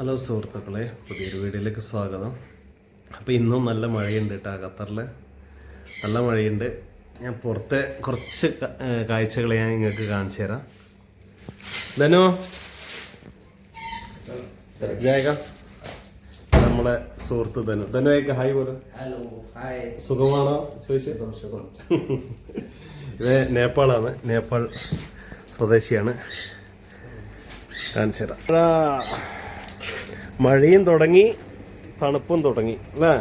Hello സുഹൃത്തുക്കളെ പുതിയൊരു വീഡിയോയിലേക്ക് സ്വാഗതം. അപ്പോൾ ഇന്നും നല്ല മഴയുണ്ട് കേട്ടോ ഖത്തറിൽ നല്ല മഴയുണ്ട്. ഞാൻ പുറത്തെ കുറച്ച് കാഴ്ചകൾ ഞാൻ നിങ്ങൾക്ക് കാണിച്ചു തരാം. ധനോ? ജയക നമ്മളെ സുഹൃത്ത് ധനു. ധനു അയക്ക ഹായ് പോലും സുഖമാണോ? ചോദിച്ചു. ഇത് നേപ്പാളാണ്. നേപ്പാൾ സ്വദേശിയാണ്. കാണിച്ചു തരാം. മഴയും തുടങ്ങി തണുപ്പും തുടങ്ങി അല്ലേ?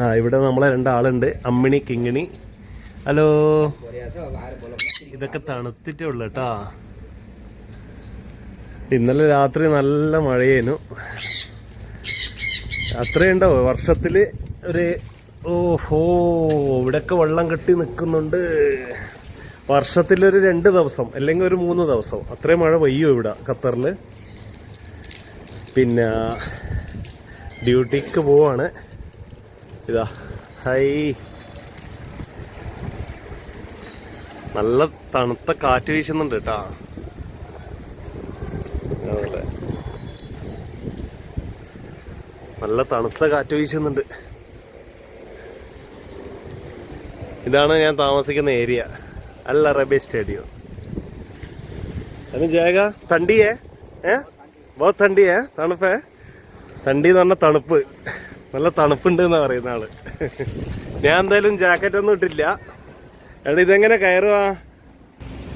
ആ ഇവിടെ നമ്മളെ രണ്ടാളുണ്ട് അമ്മിണി കിങ്ങിണി. ഹലോ. ഇതൊക്കെ തണുത്തിട്ടേ ഉള്ളു കേട്ടാ. ഇന്നലെ രാത്രി നല്ല മഴയേനു. അത്രയുണ്ടോ? വർഷത്തിൽ ഒരു ഓഹോ ഇവിടെയൊക്കെ വെള്ളം കെട്ടി നിൽക്കുന്നുണ്ട് വർഷത്തിലൊരു രണ്ട് ദിവസം അല്ലെങ്കിൽ ഒരു മൂന്ന് ദിവസം. അത്രയും മഴ പെയ്യോ ഇവിടെ ഖത്തറിൽ പിന്നെ ഡ്യൂട്ടിക്ക് പോവാണ്. ഇതാ ഹൈ. നല്ല തണുത്ത കാറ്റ് വീശുന്നുണ്ട് കേട്ടാ. നല്ല തണുത്ത കാറ്റ് വീശുന്നുണ്ട്. ഇതാണ് ഞാൻ താമസിക്കുന്ന ഏരിയ. അല്ല റബി സ്റ്റേഡിയം. അതിന് ജയക തണ്ടിയേ? ഏ? ബോ തണ്ടിയേ തണുപ്പേ. തണ്ടി എന്ന് പറഞ്ഞ തണുപ്പ്. നല്ല തണുപ്പുണ്ട് എന്നാ പറയുന്ന ആൾ. ഞാൻ എന്തായാലും ജാക്കറ്റ് ഒന്നും ഇട്ടില്ല. എടാ ഇതെങ്ങനെ കയറുവാ?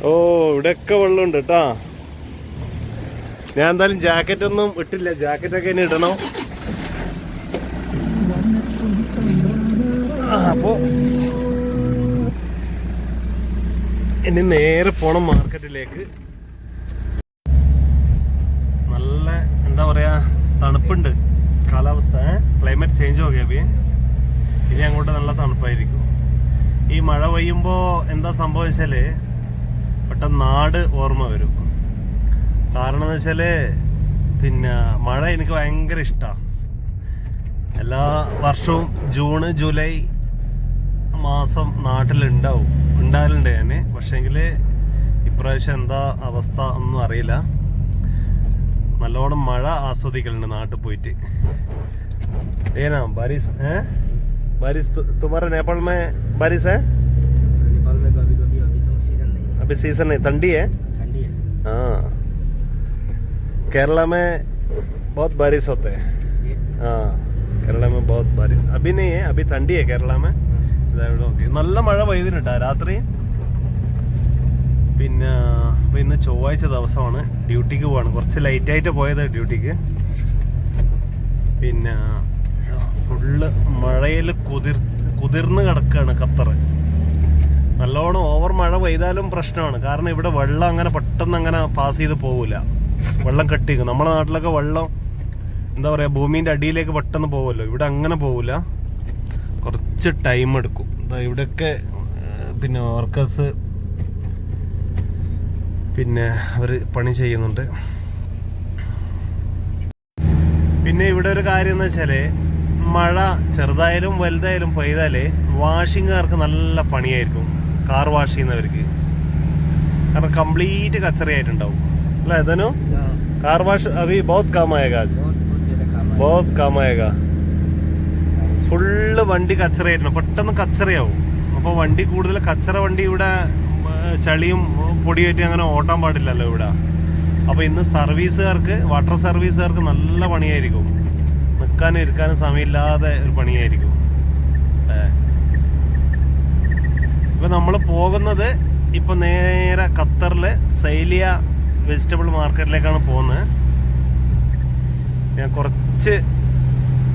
ഓ ഇവിടെയൊക്കെ വെള്ളമുണ്ട് കേട്ടാ. ഞാൻ എന്തായാലും ജാക്കറ്റ് ഒന്നും ഇട്ടില്ല. ജാക്കറ്റൊക്കെ ഇനി ഇടണോ. അപ്പോ ഇനി നേരെ പോണം മാർക്കറ്റിലേക്ക് നല്ല എന്താ പറയാ തണുപ്പുണ്ട് കാലാവസ്ഥ ക്ലൈമറ്റ് ചേഞ്ച് ഇനി അങ്ങോട്ട് നല്ല തണുപ്പായിരിക്കും. ഈ മഴ പെയ്യുമ്പോൾ എന്താ സംഭവിച്ചാൽ പെട്ടെന്ന് നാട് ഓർമ്മ വരും. കാരണം എന്ന് വെച്ചാൽ പിന്നെ മഴ എനിക്ക് ഭയങ്കര ഇഷ്ടമാണ് എല്ലാ വർഷവും ജൂണ് ജൂലൈ മാസം നാട്ടിലുണ്ടാവും. ഉണ്ടാകലുണ്ട് ഞാൻ പക്ഷേങ്കിൽ ഇപ്രാവശ്യം എന്താ അവസ്ഥ ഒന്നും അറിയില്ല. നല്ലോണം മഴ ആസ്വദിക്കലുണ്ട് നാട്ടിൽ പോയിട്ട്. ഏനാ ബാരിസ് ഏ ബാരിസ് तु- तुम्हारा नेपाल में बारिश है नेपाल में कभी कभी अभी तो सीजन नहीं है अभी सीजन नहीं ठंडी है ठंडी है हाँ केरला में बहुत बारिश होते हैं ये हाँ കേരള में बहुत बारिश अभी नहीं है अभी ठंडी है കേരള में ഇതാ ഇവിടെ നോക്കി നല്ല മഴ പെയ്തിട്ടാ രാത്രി പിന്നെ അപ്പൊ ഇന്ന് ചൊവ്വാഴ്ച ദിവസമാണ് ഡ്യൂട്ടിക്ക് പോവാണ് കുറച്ച് ലൈറ്റ് ആയിട്ട് പോയത് ഡ്യൂട്ടിക്ക് പിന്നെ ഫുള്ള് മഴയിൽ കുതിർ കുതിർന്ന് കിടക്കുകയാണ് ഖത്തർ. നല്ലോണം ഓവർ മഴ പെയ്താലും പ്രശ്നമാണ്. കാരണം ഇവിടെ വെള്ളം അങ്ങനെ പെട്ടെന്ന് അങ്ങനെ പാസ് ചെയ്ത് പോകില്ല വെള്ളം കെട്ടിക്കും നമ്മുടെ നാട്ടിലൊക്കെ വെള്ളം എന്താ പറയുക ഭൂമിന്റെ അടിയിലേക്ക് പെട്ടെന്ന് പോകുമല്ലോ ഇവിടെ അങ്ങനെ പോകില്ല കുറച്ച് ടൈം എടുക്കും. ഇവിടെയൊക്കെ പിന്നെ വർക്കേഴ്സ് പിന്നെ അവർ പണി ചെയ്യുന്നുണ്ട്. പിന്നെ ഇവിടെ ഒരു കാര്യം എന്ന് വെച്ചാൽ മഴ ചെറുതായാലും വലുതായാലും പെയ്താൽ വാഷിങ്ങുകാർക്ക് നല്ല പണിയായിരിക്കും. കാർ വാഷ് ചെയ്യുന്നവർക്ക്. കാരണം കംപ്ലീറ്റ് കച്ചറയായിട്ടുണ്ടാവും. അല്ല ഏതാനും കാർ വാഷ് അവ ബോത് കാമായേക്കാ ബോത് കാമായേക്കാ ഫുള്ള് വണ്ടി കച്ചറയായിരുന്നു. പെട്ടെന്ന് കച്ചറയാവും. അപ്പോൾ വണ്ടി കൂടുതൽ കച്ചറ വണ്ടി ഇവിടെ ചളിയും പൊടിയേറ്റും അങ്ങനെ ഓട്ടാൻ പാടില്ലല്ലോ ഇവിടെ. അപ്പോൾ ഇന്ന് സർവീസുകാർക്ക് വാട്ടർ സർവീസുകാർക്ക് നല്ല പണിയായിരിക്കും. നിൽക്കാനും ഇരിക്കാനും സമയമില്ലാതെ ഒരു പണിയായിരിക്കും. ഇപ്പൊ നമ്മൾ പോകുന്നത് ഇപ്പൊ നേരെ ഖത്തറിൽ സൈലിയ വെജിറ്റബിൾ മാർക്കറ്റിലേക്കാണ് പോകുന്നത്. ഞാൻ കുറച്ച്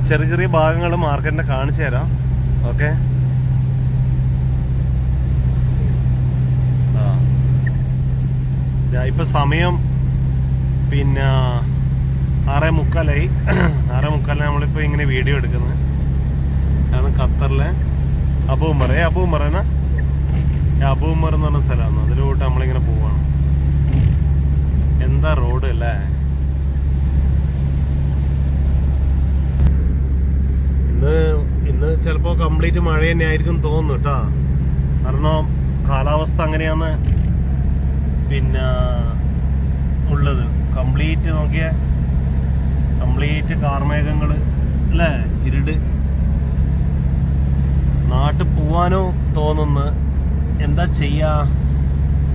ചെറിയ ചെറിയ ഭാഗങ്ങൾ മാർക്കറ്റിനെ കാണിച്ചു തരാം. ഓക്കെ. ഇപ്പൊ സമയം പിന്നെ ആറേ മുക്കാലായി. ആറേ മുക്കാലിന് നമ്മളിപ്പോൾ ഇങ്ങനെ വീഡിയോ എടുക്കുന്നത്. ആണ് ഖത്തറിലെ അബൂമർ. ഏ അബൂമർ എന്നാ? അബൂമർ എന്ന് പറഞ്ഞ സ്ഥലമാണ്. അതിലോട്ട് നമ്മളിങ്ങനെ പോവാണ്. എന്താ റോഡ് അല്ലേ? ഇന്ന് ഇന്ന് ചിലപ്പോൾ കംപ്ലീറ്റ് മഴ തന്നെ ആയിരിക്കും തോന്നുന്നു കേട്ടോ കാരണം കാലാവസ്ഥ അങ്ങനെയാണ് പിന്നെ ഉള്ളത്. കംപ്ലീറ്റ് നോക്കിയ കംപ്ലീറ്റ് കാർമേഘങ്ങള് അല്ലേ ഇരുട് നാട്ടിൽ പോവാനോ തോന്നുന്നു എന്താ ചെയ്യാ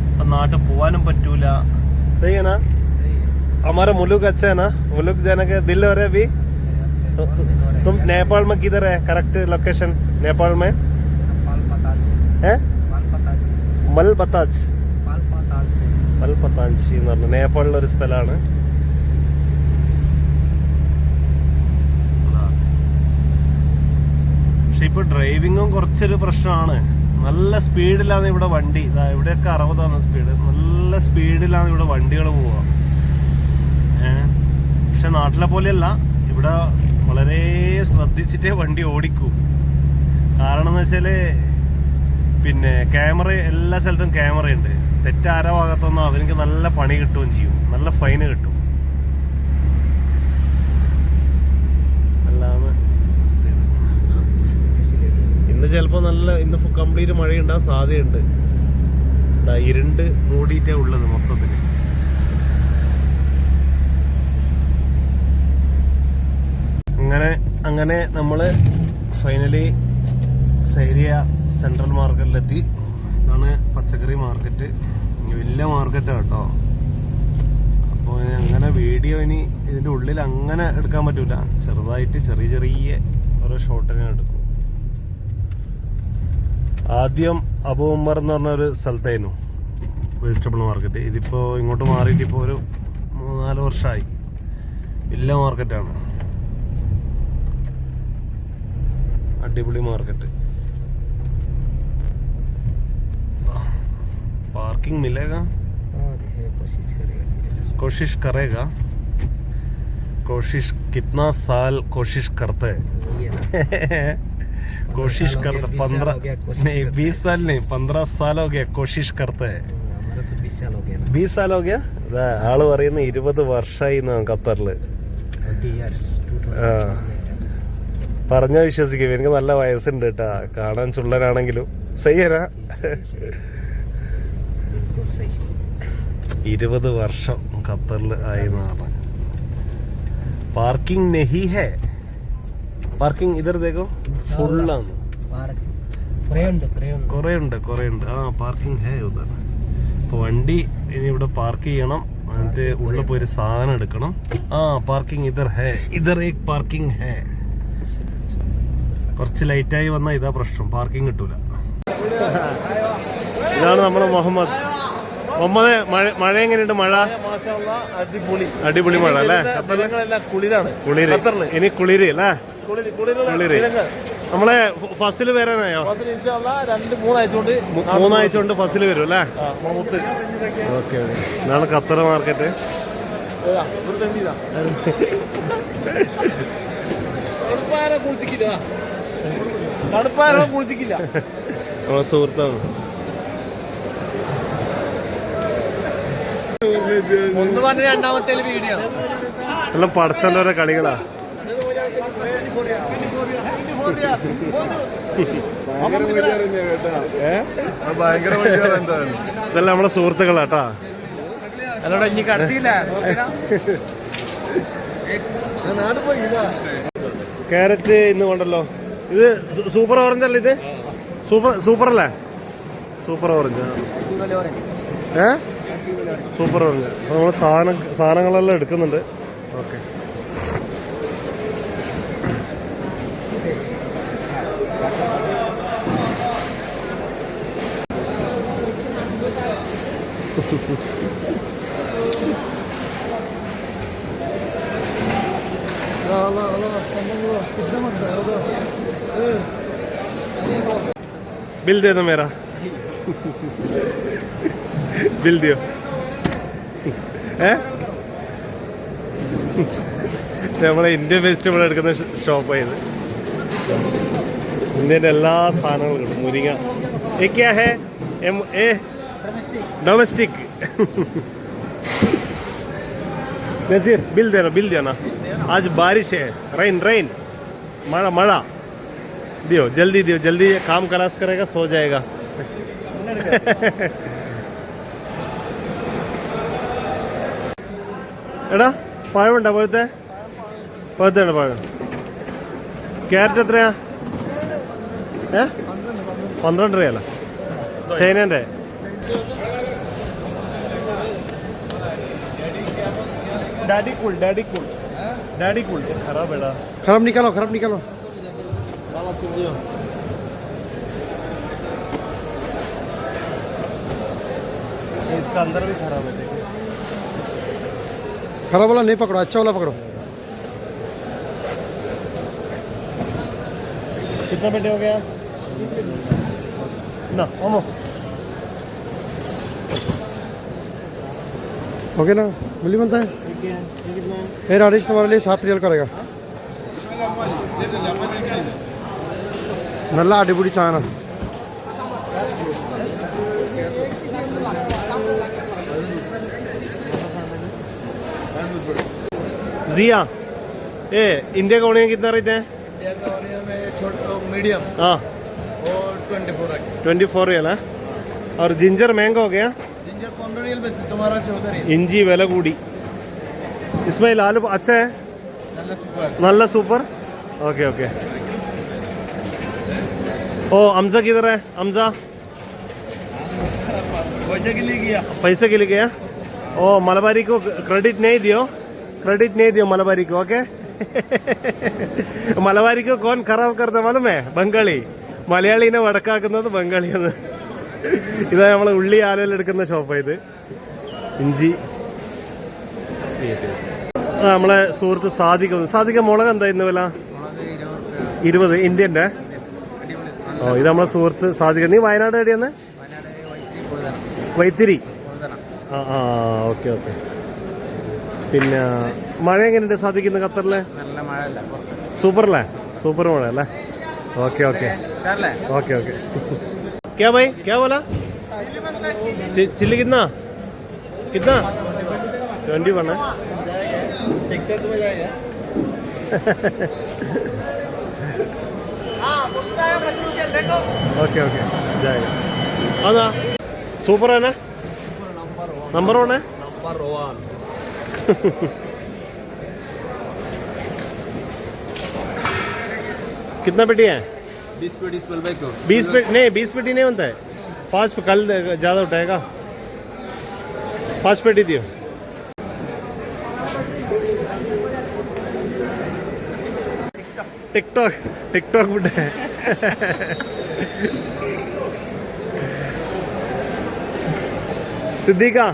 ഇപ്പൊ നാട്ടിൽ പോവാനും പറ്റൂല സഹിയാ सही है हमारा मुल्क अच्छा है ना मुल्क जाने का दिल हो रहा है अभी तो, तो, तुम नेपाल में किधर है करेक्ट लोकेशन नेपाल में पाल पताल से है पाल पताल പത്താൻചി എന്ന് പറഞ്ഞ നേപ്പാളിലൊരു സ്ഥലമാണ്. പക്ഷെ ഇപ്പൊ ഡ്രൈവിങ്ങും കുറച്ചൊരു പ്രശ്നമാണ്. നല്ല സ്പീഡിലാണ് ഇവിടെ വണ്ടി. ഇവിടെയൊക്കെ അറുപതാണ് സ്പീഡ് നല്ല സ്പീഡിലാണ് ഇവിടെ വണ്ടികൾ പോവുക. പക്ഷെ നാട്ടിലെ പോലെയല്ല. ഇവിടെ വളരെ ശ്രദ്ധിച്ചിട്ടേ വണ്ടി ഓടിക്കൂ. കാരണം എന്ന് വെച്ചാൽ പിന്നെ ക്യാമറ എല്ലാ സ്ഥലത്തും ക്യാമറയുണ്ട് തെറ്റാര ഭാഗത്തൊന്നും അവർക്ക് നല്ല പണി കിട്ടുകയും ചെയ്യും. നല്ല ഫൈന് കിട്ടും. ഇന്ന് ചിലപ്പോ നല്ല ഇന്ന് കംപ്ലീറ്റ് മഴയുണ്ടാകാൻ സാധ്യതയുണ്ട്. ഇരുണ്ട് മൂടിയിട്ടേ ഉള്ളത് മൊത്തത്തിൽ അങ്ങനെ അങ്ങനെ നമ്മൾ ഫൈനലി സൈരിയ സെൻട്രൽ മാർക്കറ്റിലെത്തി ഇതാണ് പച്ചക്കറി മാർക്കറ്റ് വലിയ മാർക്കറ്റാണ് കേട്ടോ. അപ്പോൾ അങ്ങനെ വീഡിയോ ഇനി ഇതിന്റെ ഉള്ളിൽ അങ്ങനെ എടുക്കാൻ പറ്റൂല. ചെറുതായിട്ട് ചെറിയ ചെറിയ ഓരോ ഷോട്ടിനെ എടുക്കും. ആദ്യം അബു ഉമ്മർ എന്ന് പറഞ്ഞ ഒരു സ്ഥലത്തായിരുന്നു വെജിറ്റബിൾ മാർക്കറ്റ് ഇതിപ്പോൾ ഇങ്ങോട്ട് മാറിയിട്ട് ഇപ്പോൾ ഒരു മൂന്നാൽ വർഷമായി വലിയ മാർക്കറ്റാണ് അടിപൊളി മാർക്കറ്റ് पार्किंग मिलेगा और है कोशिश करेगा कोशिश करेगा कोशिश कितना साल कोशिश करते हैं वही है ना कोशिश साल हो करते गया, बीस साल पंद्रह हो गया, कोशिश नहीं करते बीस साल नहीं पंद्रह साल हो गया कोशिश करते हैं हमारा तो बीस साल हो गया ना ബീസ് സാൽ ഹോ ഗയാ ദാ, ആള് പറയുന്ന ഇരുപത് വർഷമായി എന്നാണ് ഖത്തറില് ट्वेंटी इयर्स ആ. പറഞ്ഞ വിശ്വസിക്കും എനിക്ക് നല്ല വയസ്സുണ്ട് കേട്ടാ കാണാൻ ചുള്ളനാണെങ്കിലും സയ്യനാ बिल्कुल सही ഇരുപത് വർഷം ഖത്തറിൽ ആയി എന്ന് പാർക്കിംഗ് നെഹി ഹേ? പാർക്കിംഗ് ഇതർ ദേക്കോ ഫുള്ളാണ്. കുറേ ഉണ്ട് കുറേ ഉണ്ട് ആ പാർക്കിംഗ് ഹേ ഉദർ. അപ്പൊ വണ്ടി ഇനി ഇവിടെ പാർക്ക് ചെയ്യണം. എന്നിട്ട് ഉള്ളിൽ പോയി ഒരു സാധനം എടുക്കണം. ആ പാർക്കിംഗ് ഇതർ ഹേ. ഇതർ ഏക് പാർക്കിംഗ് ഹേ. കുറച്ച് ലൈറ്റായി വന്നാൽ ഇതാ പ്രശ്നം. പാർക്കിംഗ് കിട്ടൂല. ഇതാണ് നമ്മുടെ മുഹമ്മദ്. മുഹമ്മദ് മഴ മഴ എങ്ങനെയുണ്ട്? മഴ? അടിപൊളി. അടിപൊളി മഴ അല്ലേ? കുളിരാണ്. കുളിര്. ഇനി കുളിര് അല്ലേ? കുളിര് നമ്മളെ ഫസ്റ്റിൽ വരാനായോ? മൂന്നാഴ്ച കൊണ്ട് ഫസ്റ്റിൽ വരും അല്ലേ? Okay okay. ഇതാണ് ഖത്തർ മാർക്കറ്റ്. നമ്മളെ ഇവിടുത്തെ എന്ത് ചെയ്താ? തണുപ്പായാലും കുളിച്ചിക്കില്ല തണുപ്പായാലും കുളിച്ചിക്കില്ല നമ്മളെ സുഹൃത്താണ് ഒന്ന് പറഞ്ഞ രണ്ടാമത്തെ വീഡിയോ എല്ലാം പടച്ചന്റെ ഓരോ കളികളാ. ഇതെല്ലാം നമ്മളെ സുഹൃത്തുക്കളാട്ടാ. അല്ലോടെ ഇനി കടത്തിയില്ല. ക്യാരറ്റ് ഇന്ന് കൊണ്ടല്ലോ. ഇത് സൂപ്പർ ഓറഞ്ച് അല്ലേ ഇത്? സൂപ്പർ സൂപ്പർ അല്ലേ സൂപ്പർ ഓറഞ്ച്. ഏ? സൂപ്പർ ഓറഞ്ച് അപ്പൊ നമ്മള് സാധനം സാധനങ്ങളെല്ലാം എടുക്കുന്നുണ്ട് ഓക്കെ बिल दे दो मेरा बिल दियो ഏ നമ്മളെ ഇന്ത്യൻ വെജിറ്റബിൾ എടുക്കുന്ന ഷോപ്പാണ് ഇത് ഇന്ത്യൻ്റെ എല്ലാ സാധനങ്ങളും കിട്ടും മുരിങ്ങ ഏ ക്യാ ഹേ എം ഏ ഡൊമസ്റ്റിക് नजीर बिल देना बिल देना आज बारिश है रेन रेन मड़ा मड़ा दियो जल्दी दियो जल्दी ये काम खलास करेगा सो जाएगा എടാ പഴമുണ്ടോ പഴുത്തെ പഴുത്തുണ്ട് പഴം ക്യാരറ്റ് എത്രയാ ഏ പന്ത്രണ്ട് രൂപയല്ല ചൈനൻ്റെ daddy cool daddy cool daddy cool खराब है डा खराब निकालो खराब निकालो इसका अंदर भी खराब है देखो खराब वाला नहीं पकड़ो अच्छा वाला पकड़ो। कितना बेटे हो गया ना ओमो। ओके ना? मिली बनता है? ये राजेश तुम्हारे लिए सात रियल करेगा। नल्ला अडिपुड़ी चाहना। जिया ए इंडिया का ऑनियन कितना रेट है मीडियम हाँ और twenty four twenty four real है और जिंजर महंगा हो गया जिंजर पंद्रह रियल बेचते तुम्हारा चौदह रियल ഇഞ്ചി വില കൂടി ഇസ്മായിൽ ആലു അച്ഛേ നല്ല സൂപ്പർ നല്ല സൂപ്പർ ഓക്കെ ഓക്കെ ओ हमजा किधर है हमजा पैसे के लिए गया पैसे के लिए गया ओ मलबारी को क्रेडिट नहीं दियो क्रेडिट नहीं दियो मलबारी को ओके മലബാരി को कौन खराब करता मालूम है ബംഗാളി മലയാളീനെ വടക്കാക്കുന്നത് ബംഗാളിയാണ് ഇതാ നമ്മളെ ഉള്ളി ആലയിൽ എടുക്കുന്ന ഷോപ്പാ ഇത് ഇഞ്ചി ആ, നമ്മളെ സുഹൃത്ത് സാധിക്കുന്നു സാധിക്ക മുളക് എന്താ ഇന്ന് വില ഇരുപത് ഇന്ത്യൻ്റെ ഓ ഇത് നമ്മളെ സുഹൃത്ത് സാധിക്ക നീ വയനാട് എവിടെയാന്ന് വൈത്തിരി ആ ആ ഓക്കെ ഓക്കെ പിന്നെ മഴ എങ്ങനെയുണ്ട് സാധിക്കുന്ന ഖത്തറിലെ നല്ല മഴ അല്ല സൂപ്പറല്ലേ സൂപ്പർ മഴ അല്ലേ ഓക്കെ ഓക്കെ ओके ओके क्या भाई क्या बोला चि- चिल्ली कितना कितना ट्वेंटी वन है ओके ओके जाएगा हाँ ना सुपर है ना नंबर वन है നമ്പർ വൺ कितना पेटी है? बीस पेटी बीस नहीं बीस पेटी नहीं बनता है। पाँच कल ज़्यादा उठाएगा। पाँच पेटी दियो। टिकटॉक टिकटॉक बुढ़े हैं। सिद्धिका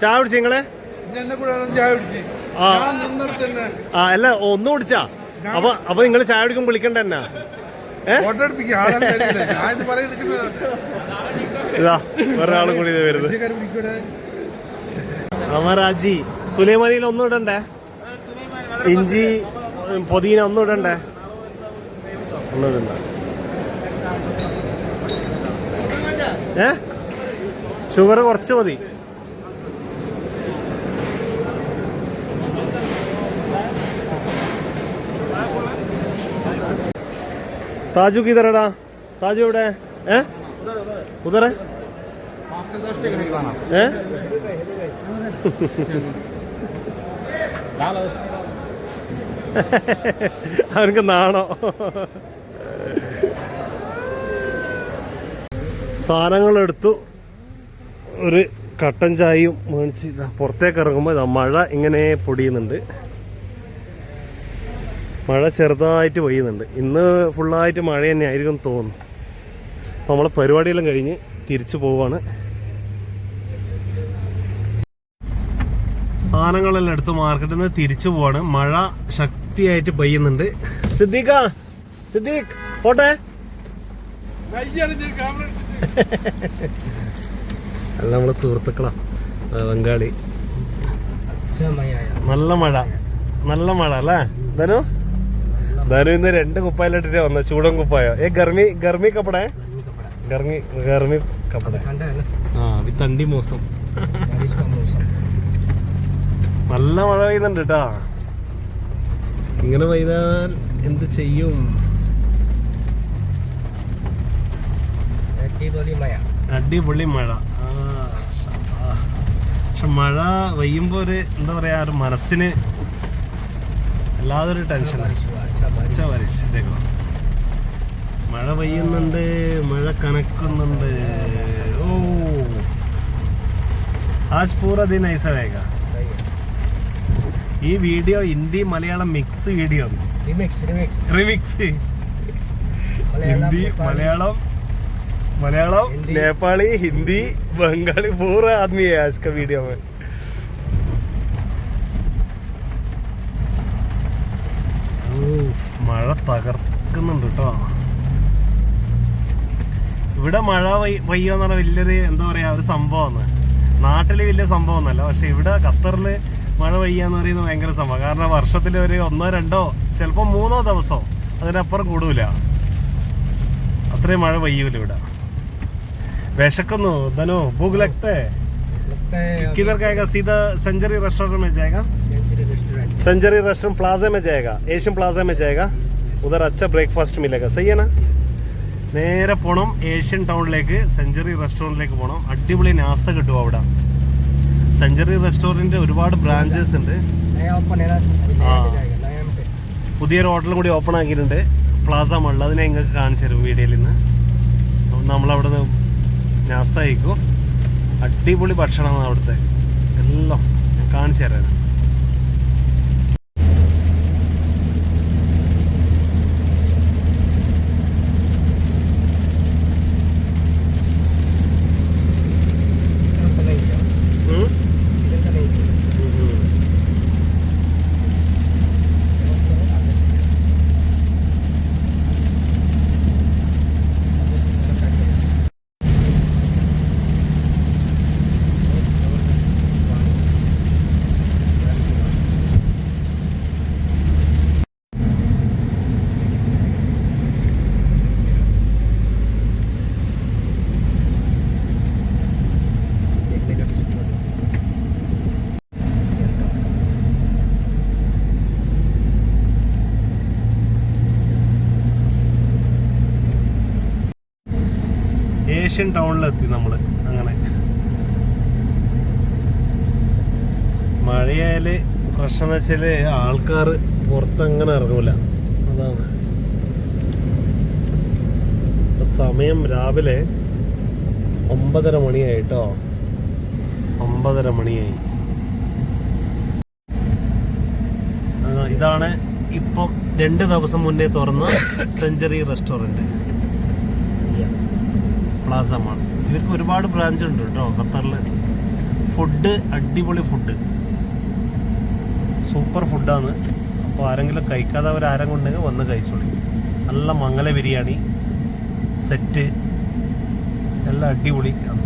चावड़ सिंगड़े ആ. അല്ല ഒന്നും കുടിച്ചാ. അപ്പൊ അപ്പൊ നിങ്ങൾ ചായ കുടിക്കും വിളിക്കണ്ട എന്നാ? ഇത് കൂടി ഇത് വരുന്നത്. അമരാജി സുലൈമാനിയിൽ ഒന്നും ഇടണ്ടേ? ഇഞ്ചി പൊതിന പുതിന ഒന്നും ഇടണ്ടേ? ഒന്നും ഇടണ്ട. ഏ? ഷുഗർ കുറച്ച് മതി. താജു കിതറടാ താജു എവിടെ? ഏ? ഉദറ ഏ? അവനക്ക് നാണോ? സാധനങ്ങളെടുത്തു. ഒരു കട്ടൻ ചായയും മേടിച്ച് പുറത്തേക്ക് ഇറങ്ങുമ്പോൾ മഴ ഇങ്ങനെ പൊടിയുന്നുണ്ട്. മഴ ചെറുതായിട്ട് പെയ്യുന്നുണ്ട്. ഇന്ന് ഫുള്ളായിട്ട് മഴ തന്നെ ആയിരിക്കും തോന്നുന്നു. അപ്പോൾ നമ്മളെ പരിപാടിയെല്ലാം കഴിഞ്ഞ് തിരിച്ചു പോവാണ്. സാധനങ്ങളെല്ലാം എടുത്ത് മാർക്കറ്റിൽ നിന്ന് തിരിച്ചു പോവാണ്. മഴ ശക്തിയായിട്ട് പെയ്യുന്നുണ്ട്. സിദ്ദീഖ സിദ്ദീഖ് പോട്ടെ. അല്ല നമ്മളെ സുഹൃത്തുക്കളാ ബംഗാളി നല്ല മഴ നല്ല മഴ അല്ലേ? ധനു? ധനു ഇന്ന് രണ്ട് കുപ്പായിലിട്ടിട്ട് വന്ന. ചൂടൻ കുപ്പായോ? ഏ ഗർമി ഗർമി കപ്പടേ? ഗർമി ഗർമി കപ്പടേ. മോസം. നല്ല മഴ പെയ്യുന്നുണ്ട് കേട്ടാ ഇങ്ങനെ പെയ്താൽ എന്ത് ചെയ്യും? അടിപൊളി മഴ. പക്ഷെ മഴ പെയ്യുമ്പോൾ ഒരു എന്താ പറയാ ഒരു മനസ്സിന് അല്ലാതെ ഒരു ടെൻഷനാണ് മഴ പെയ്യുന്നുണ്ട് മഴ കനക്കുന്നുണ്ട്. ഓ. ആശ് പൂറ ദിൻ വേഗ. ഈ video Hindi Malayalam mix video. Remix Hindi Malayalam Malayalam Nepali Hindi Bengali പൂർവ ആദ്മി ആജ് വീഡിയോ മഴ തകർക്കുന്നുണ്ട് കേട്ടോ ഇവിടെ മഴ പെയ്- പെയ്യുക എന്ന് പറഞ്ഞാൽ വലിയൊരു എന്താ പറയാ ഒരു സംഭവമാണ് നാട്ടില് വലിയ സംഭവമൊന്നുമല്ല പക്ഷെ ഇവിടെ ഖത്തറില് മഴ പെയ്യാന്ന് പറയുന്നത് ഭയങ്കര സംഭവം കാരണം വർഷത്തിൽ ഒരു ഒന്നോ രണ്ടോ ചിലപ്പോ മൂന്നോ ദിവസമോ അതിനപ്പുറം കൂടൂല അത്രയും മഴ പെയ്യൂല ഇവിടെ വിശക്കുന്നു ധനു ഭൂഖ് ലഗ്തേ लगता है किधर जाएगा सीधा सेंचुरी रेस्टोरेंट में जाएगा century restaurant century restaurant plaza में जाएगा एशियन प्लाजा में जाएगा ഉദർ അച്ഛ ബ്രേക്ക്ഫാസ്റ്റ് മില്ലേക്ക സയ്യന നേരെ പോണം ഏഷ്യൻ ടൗണിലേക്ക് സെഞ്ചുറി റെസ്റ്റോറന്റിലേക്ക് പോകണം അടിപൊളി നാസ്ത കിട്ടും അവിടെ. സെഞ്ചുറി റെസ്റ്റോറന്റ് ഒരുപാട് ബ്രാഞ്ചസ് ഉണ്ട്. ആ. പുതിയൊരു ഹോട്ടലും കൂടി ഓപ്പൺ ആക്കിയിട്ടുണ്ട്. പ്ലാസ മള്ള അതിനെ നിങ്ങൾക്ക് കാണിച്ചു തരും വീഡിയോയിൽ നിന്ന്. നമ്മളവിടെ നിന്ന് നാസ്ത കഴിക്കും. അടിപൊളി ഭക്ഷണമാണ് അവിടുത്തെ. എല്ലാം കാണിച്ചു തരാനാണ് ഏഷ്യൻ ടൗണിലെത്തി നമ്മൾ അങ്ങനെ. മഴയായാൽ പ്രശ്നം എന്ന് വെച്ചാൽ ആൾക്കാർ പുറത്തങ്ങനെ ഇറങ്ങൂല. അതാണ്. സമയം രാവിലെ ഒമ്പതര മണിയായി കേട്ടോ ഒമ്പതര മണിയായി. ഇതാണ് ഇപ്പം രണ്ട് ദിവസം മുന്നേ തുറന്ന സെഞ്ചുറി റെസ്റ്റോറന്റ് പ്ലാസ മാൾ ഇവർക്ക് ഒരുപാട് ബ്രാഞ്ച് ഉണ്ട് കേട്ടോ ഖത്തറിൽ ഫുഡ് അടിപൊളി ഫുഡ്. സൂപ്പർ ഫുഡാണ്. അപ്പോൾ ആരെങ്കിലും കഴിക്കാതെ അവർ ആരെങ്കിലും ഉണ്ടെങ്കിൽ വന്ന് കഴിച്ചോളി. നല്ല മംഗല ബിരിയാണി സെറ്റ്. എല്ലാം അടിപൊളി. ആണ്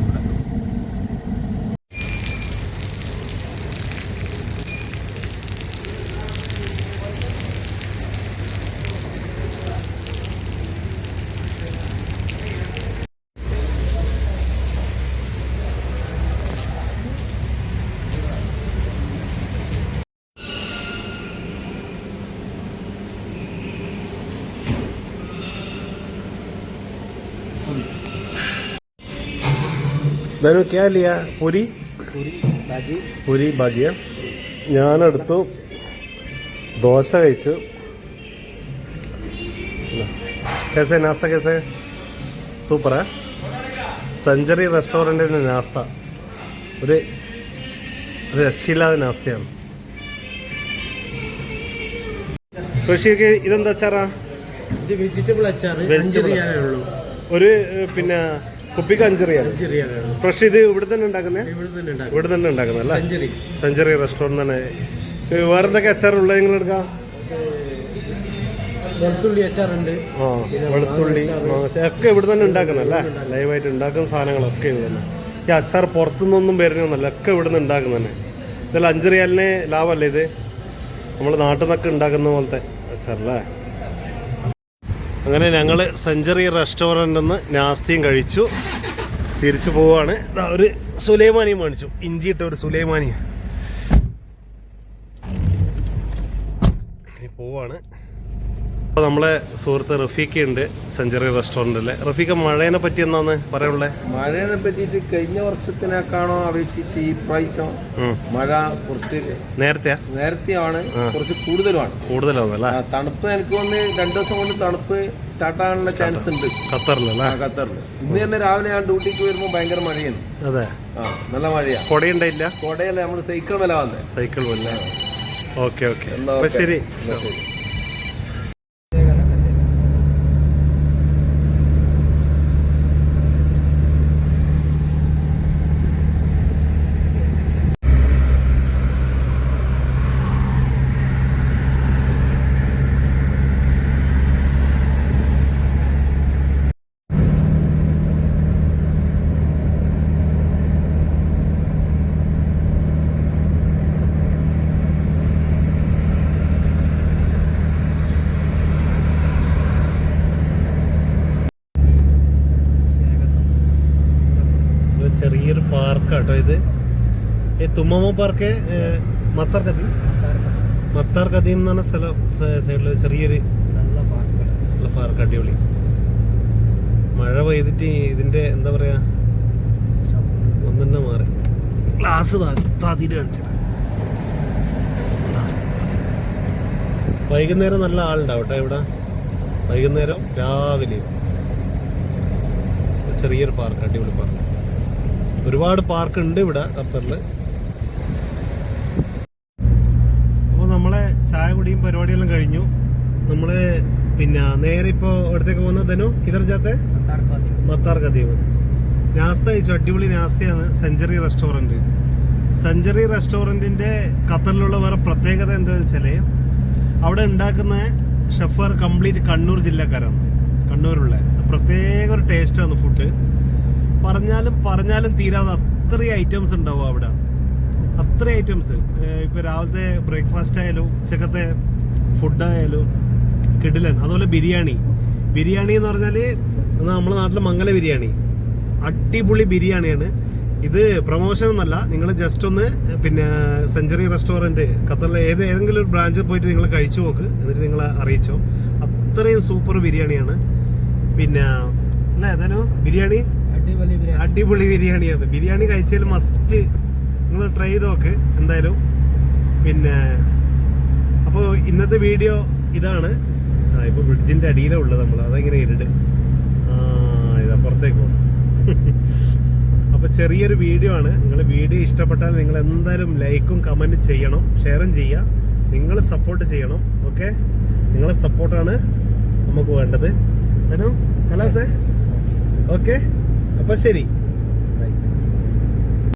ധനു ക്യാ ലിയ പൂരി? പൂരി ബാജിയ. ഞാനെടുത്തു. ദോശ കഴിച്ചു. കേസേ നാസ്ത കേസേ. സൂപ്പറാ. സെഞ്ചുറി റെസ്റ്റോറന്റിന്റെ നാസ്ത. ഒരു രക്ഷയില്ലാതെ നാസ്തയാണ്. കൃഷിക്ക് ഇതെന്താ അച്ചാറാ? വെജിറ്റബിൾ അച്ചാർ ഒരു പിന്നെ കുപ്പിക്ക് അഞ്ച് റിയാൽ അഞ്ച് റിയാലേ. ഫ്രഷ് ഇത് ഇവിടെ തന്നെ ഉണ്ടാക്കുന്നത് ഇവിടെ തന്നെ ഉണ്ടാക്കും ഇവിടെ തന്നെ ഉണ്ടാക്കുന്നത് അല്ലേ? സെഞ്ചുറി. സെഞ്ചുറി റെസ്റ്റോറന്റ് തന്നെ. വേറെ വേറെന്തൊക്കെ അച്ചാറുള്ളത് നിങ്ങൾ എടുക്കാം? വെളുത്തുള്ളി അച്ചാറുണ്ട് ആ വെളുത്തുള്ളി മാങ്ങ ഒക്കെ ഇവിടെ തന്നെ ഉണ്ടാക്കുന്നല്ലേ ലൈവായിട്ട് ഉണ്ടാക്കുന്ന സാധനങ്ങളൊക്കെ ഇവിടെ തന്നെ. ഈ അച്ചാർ പുറത്തുനിന്നൊന്നും വരുന്നൊന്നല്ല ഒക്കെ ഇവിടെ നിന്ന് ഉണ്ടാക്കുന്ന തന്നെ. ഇതെല്ലാം അഞ്ച് റിയാലിന് ലാഭമല്ലേ ഇത്? നമ്മൾ നാട്ടിൽ നിന്നൊക്കെ ഉണ്ടാക്കുന്ന പോലത്തെ അച്ചാറല്ലേ അങ്ങനെ ഞങ്ങൾ സെഞ്ചുറി റെസ്റ്റോറന്റിൽ നിന്ന് നാസ്തിയും കഴിച്ചു. തിരിച്ചു പോവാണ്. ഒരു സുലൈമാനിയും മേടിച്ചു ഇട്ട ഒരു സുലൈമാനിയും. പോവാണ്. അപ്പോൾ നമ്മളെ സുഹൃത്ത് റഫീഖ് ഉണ്ട് സെഞ്ചുറി റെസ്റ്റോറന്റിലെ റഫീഖ മഴേനെ പറ്റി എന്നാന്ന് പറയാനുള്ളത് മഴയെ പറ്റിയിട്ട് കഴിഞ്ഞ വർഷത്തിനേക്കാണോ അപേക്ഷിച്ച് ഈ പ്രാവശ്യം മഴ കുറച്ച് നേരത്തെ നേരത്തെയാണ് കുറച്ച് കൂടുതലുമാണ്. കൂടുതലാണ് അല്ലേ തണുപ്പ് എനിക്ക് വന്ന് രണ്ടു ദിവസം കൊണ്ട് തണുപ്പ് സ്റ്റാർട്ട് ആകാനുള്ള ചാൻസ് ഉണ്ട്. ഖത്തറിലല്ലേ? ഖത്തറിൽ ഇന്ന് തന്നെ രാവിലെ ഞാൻ ഡ്യൂട്ടിക്ക് വരുമ്പോൾ ഭയങ്കര മഴയാണ്. അതെ. ആ നല്ല മഴയാ. കൊടയുണ്ടായില്ല? കൊടയല്ല നമ്മൾ സൈക്കിൾ വില വന്നേ. Cycle okay okay okay. ശരി. ശരി. ഒരു ചെറിയൊരു പാർക്കാട്ടോ ഇത് ഈ തുമ്മമ park Matar Qadeem Matar Qadeem എന്ന് പറഞ്ഞ സ്ഥലം സൈഡിൽ ചെറിയൊരു നല്ല പാർക്ക് അടിപൊളി. മഴ പെയ്തിട്ട് ഇതിന്റെ എന്താ പറയാ ഒന്നെ മാറി. ഗ്ലാസ് താതിരി കാണിച്ചത്. വൈകുന്നേരം നല്ല ആളുണ്ടാവും കേട്ടോ ഇവിടെ. വൈകുന്നേരം രാവിലെ. ചെറിയൊരു പാർക്ക് അടിപൊളി പാർക്ക്. ഒരുപാട് പാർക്ക് ഉണ്ട് ഇവിടെ ഖത്തറിൽ. അപ്പോൾ നമ്മളെ ചായ കുടിയും പരിപാടിയെല്ലാം കഴിഞ്ഞു. നമ്മൾ പിന്നെ നേരെ ഇപ്പോൾ ഇവിടത്തേക്ക് പോകുന്നത് ധനു കിതർ ജാത്തെ? മത്താർ കദീം നാസ്ത കഴിച്ചു. അടിപൊളി നാസ്തയാണ്. സെഞ്ചുറി റെസ്റ്റോറന്റ് സെഞ്ചുറി റെസ്റ്റോറന്റിന്റെ ഖത്തറിലുള്ള വേറെ പ്രത്യേകത എന്താണെന്ന് വെച്ചാൽ അവിടെ ഉണ്ടാക്കുന്ന ഷെഫർ കംപ്ലീറ്റ് കണ്ണൂർ ജില്ലക്കാരാണ്. കണ്ണൂരുള്ള. പ്രത്യേക ഒരു ടേസ്റ്റാണ് ഫുഡ് പറഞ്ഞാലും പറഞ്ഞാലും തീരാതെ അത്ര ഐറ്റംസ് ഉണ്ടാവും അവിടെ. അത്ര ഐറ്റംസ് ഇപ്പൊ രാവിലത്തെ ബ്രേക്ക്ഫാസ്റ്റ് ആയാലും ഉച്ചക്കത്തെ ഫുഡായാലും കിടിലൻ. അതുപോലെ ബിരിയാണി. ബിരിയാണി എന്ന് പറഞ്ഞാൽ നമ്മുടെ നാട്ടിലെ മംഗല ബിരിയാണി. അടിപൊളി ബിരിയാണിയാണ്. ഇത് പ്രൊമോഷൻ ഒന്നല്ല നിങ്ങൾ ജസ്റ്റ് ഒന്ന് പിന്നെ സെഞ്ചുറി റെസ്റ്റോറന്റ് ഖത്തറിലെ ഏത് ഏതെങ്കിലും ഒരു ബ്രാഞ്ചിൽ പോയിട്ട് നിങ്ങൾ കഴിച്ചു നോക്ക്. എന്നിട്ട് നിങ്ങൾ അറിയിച്ചോ. അത്രയും സൂപ്പർ ബിരിയാണിയാണ്. പിന്നെ അല്ല ഏതാനോ ബിരിയാണി അടിപൊളി ബിരിയാണി. അത്. ബിരിയാണി കഴിച്ചാൽ മസ്റ്റ് നിങ്ങൾ ട്രൈ ചെയ്ത് നോക്ക് എന്തായാലും. പിന്നെ അപ്പോൾ ഇന്നത്തെ വീഡിയോ ഇതാണ്. ആ ഇപ്പോൾ ബ്രിഡ്ജിന്റെ അടിയിലാണ് ഉള്ളത് നമ്മൾ അതെങ്ങനെ ഇരുട്? ആ ഇതാ പുറത്തേക്ക് പോകും അപ്പോൾ ചെറിയൊരു വീഡിയോ ആണ്. നിങ്ങൾ വീഡിയോ ഇഷ്ടപ്പെട്ടാൽ നിങ്ങൾ എന്തായാലും ലൈക്കും കമന്റും ചെയ്യണം. ഷെയറും ചെയ്യുക നിങ്ങൾ സപ്പോർട്ട് ചെയ്യണം. ഓക്കെ നിങ്ങളെ സപ്പോർട്ടാണ് നമുക്ക് വേണ്ടത്. ഹലോ കലാസേ? ഓക്കെ അപ്പോൾ ശരി